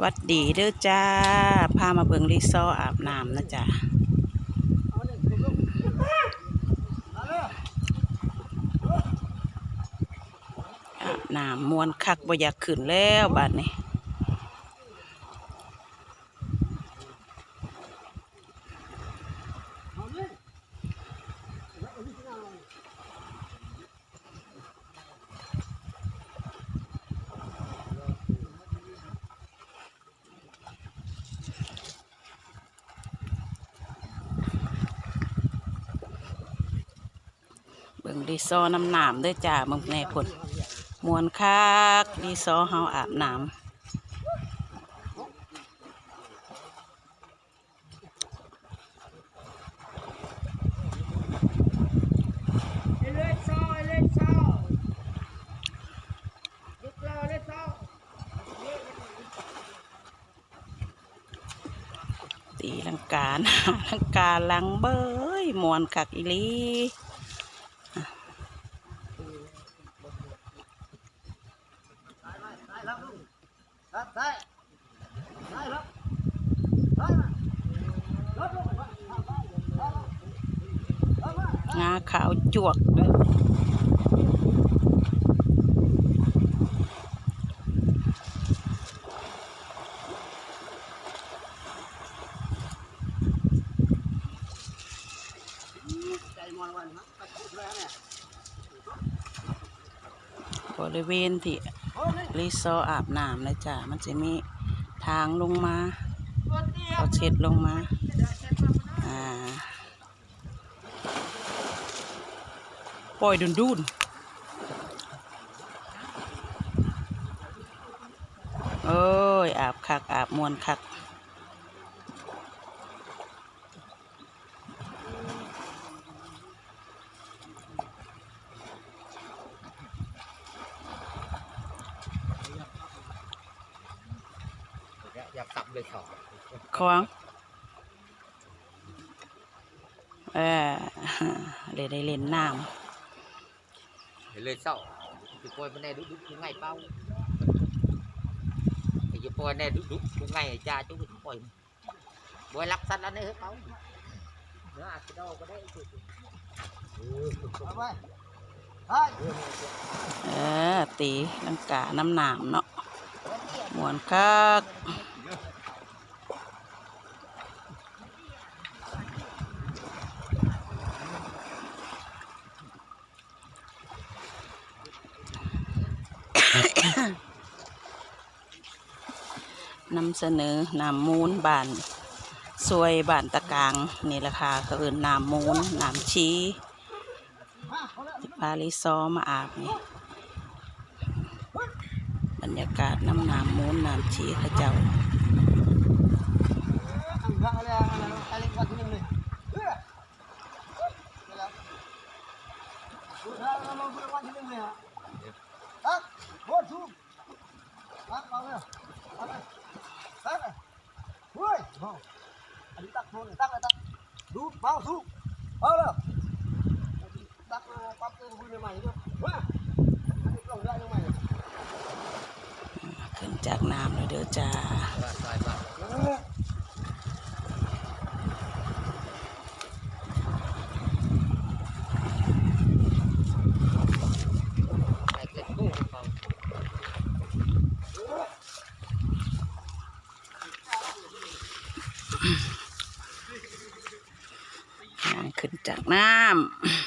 วัดดีเด้อจ้า พามาเบิงรีซอร์อาบน้ำนะจ๊ะอาบน้ำมวนคักบ่อยากขึ้นแล้วบาดนี้ รีซอน้ำหนามด้วยจ้าเบิ่งแน่พุ่นมวนคักรีซอเฮาอาบน้ำตีลังกาหน้าลังกาลังเบยมวนคักอีลี งาขาวจวกด้อ chạy ngoài ngoài nó bắt cút ra nè บริเวณที่รีซอร์อาบน้ำนะจ๊ะมันจะมีทางลงมาเขาเช็ดลงมา อ่า ปล่อยดุนดุนโอ้ย อาบคัก อาบมวนคักอยากตับเลยเขาควางเออเลยได้เล่นน้ เลยเศร้าจะปล่อยมันแน่ดุดุทุกไงเป้าจะปล่อยแน่ดุดุทุกไงจ้าจุ๊บปล่อยบ่อยรักสัตว์อันนี้เป้าเนื้ออาจจะโดก็ได้เอาไปเออตีลังกาน้ำหนามเนาะมวนคัก นำเสนอน้ำมูลบานสวยบานตะกลางนี่ราคาคือนน้ำมูลน้ำชี้พาลิซอมาอาบนี่บรรยากาศน้ำน้ำมูลน้ำชี้ขาเจ้า ขึ้นจากน้ำเลยเด้อจ้าย่างขึ้นจากน้ Sa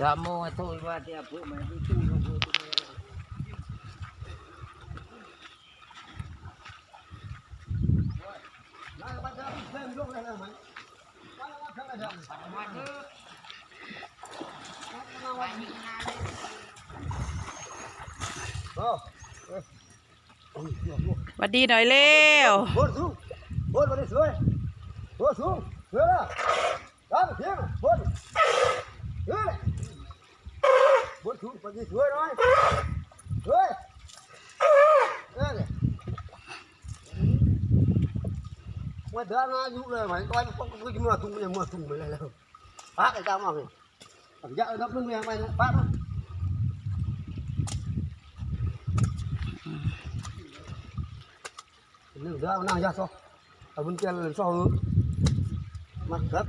สามโมงทุ่ยว่าจะพูดไมาที่ตู้ก็พูดสวัสดีหน่อยเร็วโบดสูงโบดมาได้สวยโบดสูเสือแล้วเพียงโบ này. Bốt xuống. Vào đây xuống rồi. Xuống. Đây này. Ngoài đó nó dụ rồi mà coi có có cái mưa tung bây giờ mưa tung mới lại là bác cái sao mà mày cảm giác nó lưng mày mày bác nó นึ่งเดือนนั่งยาซอเอาบุญเจ้าซอมักครั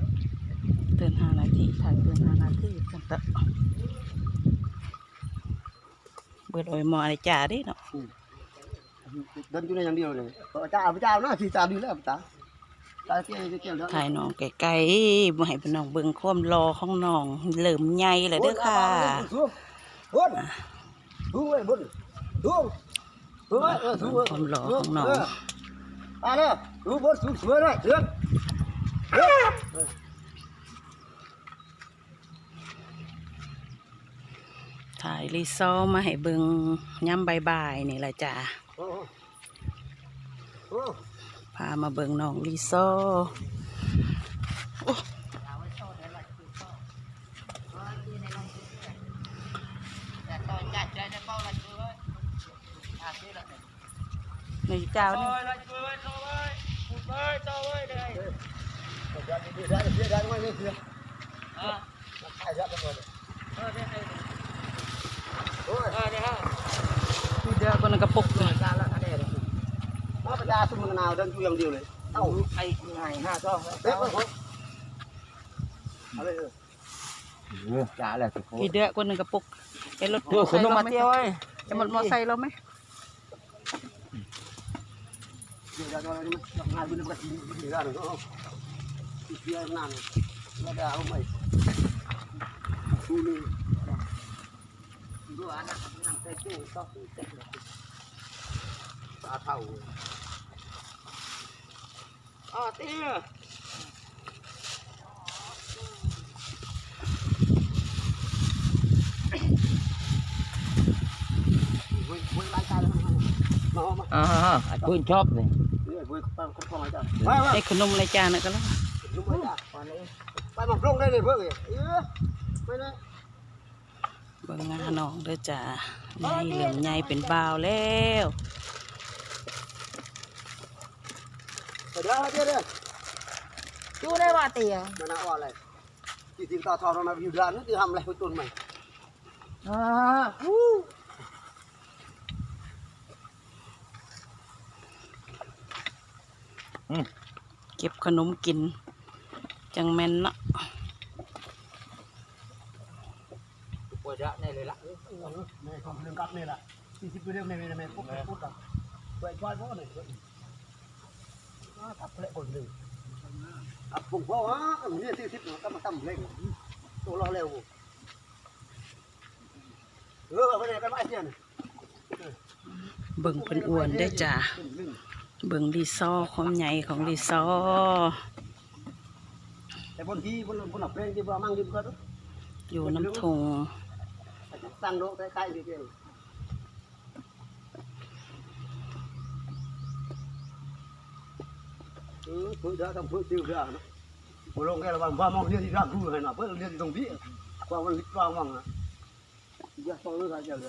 บเตือนหานาทีถ่ายเตือนหานาทีกันตะเบิดโอยหมอไอ้จ่าเดิเนาะเดินอยู่ในอย่างเดียวเลยเจ้าเจ้าหน้าที่ตาดีแล้วตาตาเกี่ยวเกี่ยวแล้วถ่ายน้องไกลๆบ่ให้พี่น้องเบิ่งความรอของน้องเริ่มใหญ่แล้วเด้อค่ะบุญบุญเว้ยบุญบุญบุญเออบุญความรอของน้อง à đây đủ bốn xuống xuống đây ถ่ายรีซอมาให้เบิ่งย่ำใบายๆนี่แหละจ้าพามาเบิ่งน้องลีโซในเจ้านี่เดีย วก็นนกระปุกเลย nó phải ra xung nào đơn chui điều này tao hay ngày ha cho đấy không ở đây trả lại ที่เดียวก็นนกระ ปุกไอ้รถ Đưa xuống nó mà tiêu ơi จะหมดมอไซค์เราไหม Đưa ra cho nó hai bên nó bật đi ra được không kia nằm nó đào không mày thu đi đưa ăn nằm cái chỗ tao tự chết ta thầu à tia vui vui lại tay nó mà อ่าปืนชอบเลย vui con con con lại cho ไอ้ขนมในจานน่ะก็แล้ว đúng rồi à bay mà rong đây này vợ kìa mày đây เบิ่งงานน้องเด้อจ้าใหญ่เหลืองใหญ่เป็นบ่าวแล้ว ở đó hết đây chú đây bà tỉa mà nào ở lại chỉ tiếng tao thò nó mà view ra nó thì hầm lại với tuần mày à uh. เก็บขนมกิน จังแม่นเนาะ ป วดละแน่เลยละในของเรื่องกับนี่แหละสี่สิบเรื่องเนในในพวกพูดกับเปิดช่วยพวกหนึ่งทับเละคนหนึ่งอับผมพ่อฮะเนี่ยสี่สิบก็มาตั้เล่งตัวรอเร็วเออไปไหนกันมาเนี่ยเบิ่งเป็นอ้วนได้จ้าเบิ่งดีซอความใหญ่ของดีซอแต่บนที่บนบนหลับเพลงที่บ้ามั่งดีกว่าอยู่น้ำทง รู้ให้น่ะเพิ่นเรียนที่ตรงนี้ว่ามันลิดวางวังนะอย่าต้องรู้ว่าจะเล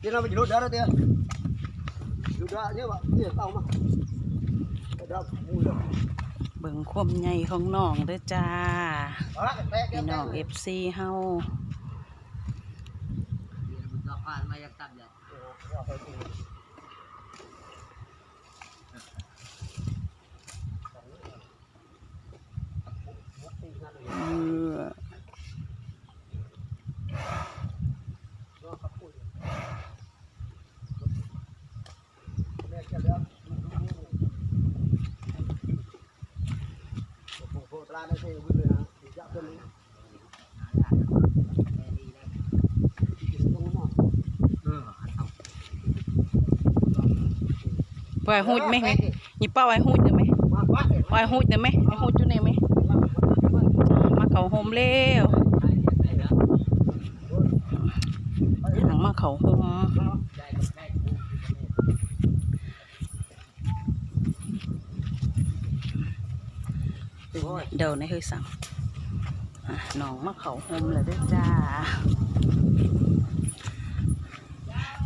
Dia nak pergi lodar dia. Lodar dia pak. Dia tahu mah. Ada mudah. เบิ่งความใหญ่ของน้องเด้อจ้า Ah, tek พี่น้องเอฟซีเฮา ผ่านมายังตัดเ Phụ ra đây thì vui ha. Thì dạo chân đi. Không mà. ปล่อยหูดไหมนี่ป้าไว้หูดได้ไหม Mà quá thì ปล่อยหูดได้ไหมไอ้หูดอยู่ไหนไหมมาเขาโฮมเร็วหลังมาเขาโฮม เดี๋ยวในเฮ้ยสั่งอะน้องมาเขาโฮมแล้วเด้วยจ้า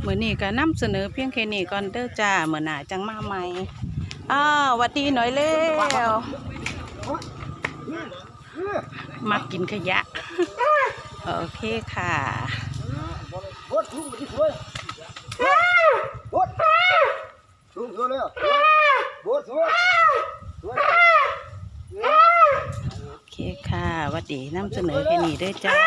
เมื่อนี้ก็นำเสนอเพียงแค่นี้ก่อนเด้อจ้าเมื่อหน้าจังมาใหม่อ้าวหวัดดีหน่อยเร็วมากินขยะ โอเคค่ะโบดสูงไปที่สวยโบดสูงสวยเลยอะโบดสวยสวย โอเคค่ะห วัดดีนำเสนอแค่นี้ด้วยจ้า